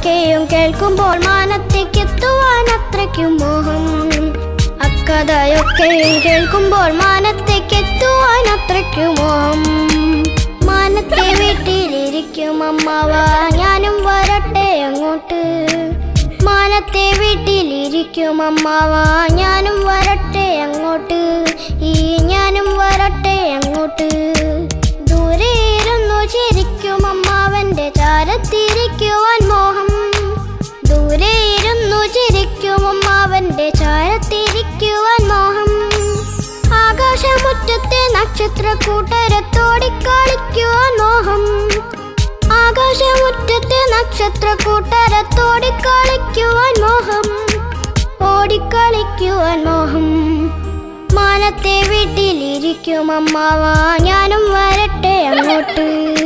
അതൊക്കെയും കേൾക്കുമ്പോൾ മാനത്തേക്കെത്തുവാൻ അത്രയ്ക്കും മോഹം. അക്കഥയൊക്കെയും കേൾക്കുമ്പോൾ മാനത്തേക്കെത്തുവാൻ അത്രയ്ക്കും മോഹം. മാനത്തെ വീട്ടിലിരിക്കും അമ്മാവ ഞാനും വരട്ടെ അങ്ങോട്ട്. മാനത്തെ വീട്ടിലിരിക്കും അമ്മാവ ഞാനും വരട്ടെ അങ്ങോട്ട്. ഈ ഞാനും വരട്ടെ അങ്ങോട്ട്. ദൂരെ ഇരുന്നു ചിരിക്കും അമ്മാവന്റെ ചാരത്തിരിക്കുവാൻ മോഹം. ദൂരെ ഇരുന്നു ചിരിക്കുമം അവന്റെ ചാരത്തിരിക്കുവാൻ മോഹം. ആകാശമുറ്റത്തെ നക്ഷത്രക്കൂട്ടരത്തോടിക്കളിക്കുവാൻ മോഹം. ആകാശമുറ്റത്തെ നക്ഷത്രക്കൂട്ടരത്തോടിക്കളിക്കുവാൻ മോഹം. ഓടിക്കളിക്കുവാൻ മോഹം. മാനത്തെ വീട്ടിലിരിക്കും അമ്മാവാ ഞാനും വരട്ടെ അങ്ങോട്ട്.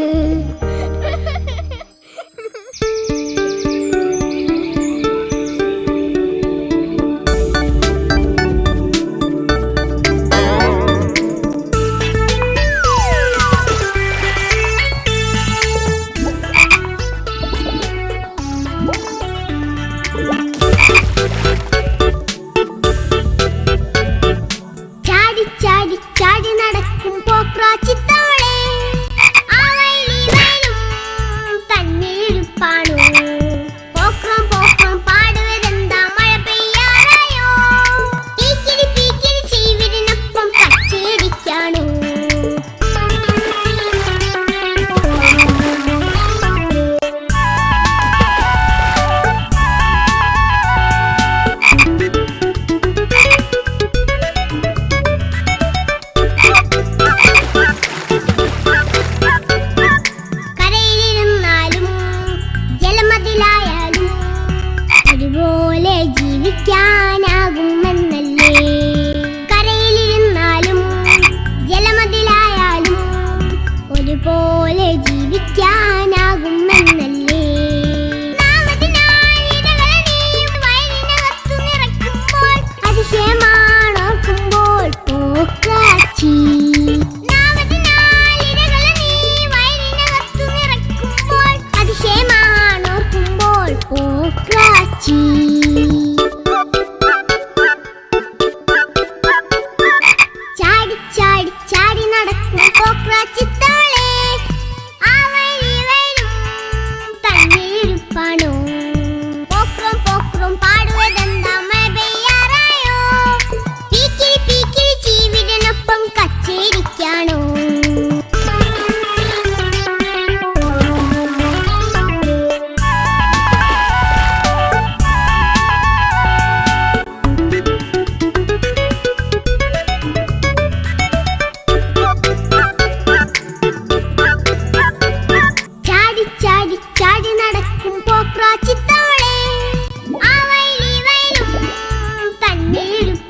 നടക്കും കോക്രാച്ചിത്താൻ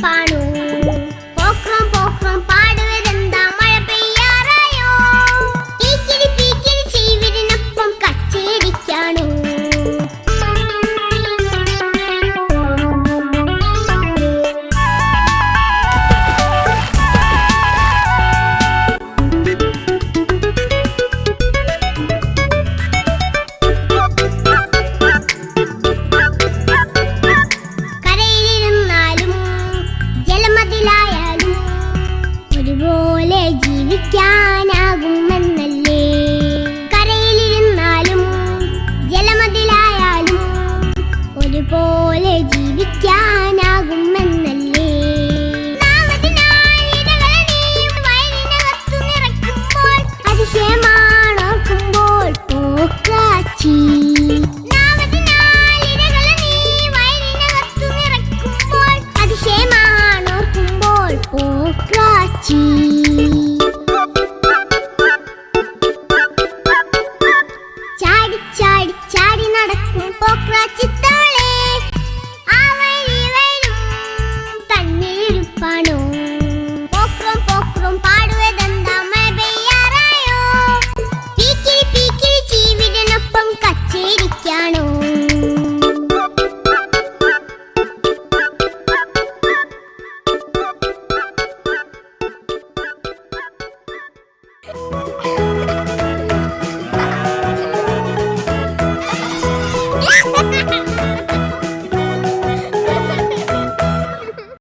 കാണൂ ഒരുപോലെ ജീവിക്കാനാകുമെന്നല്ലേ. സാധിക്കണോ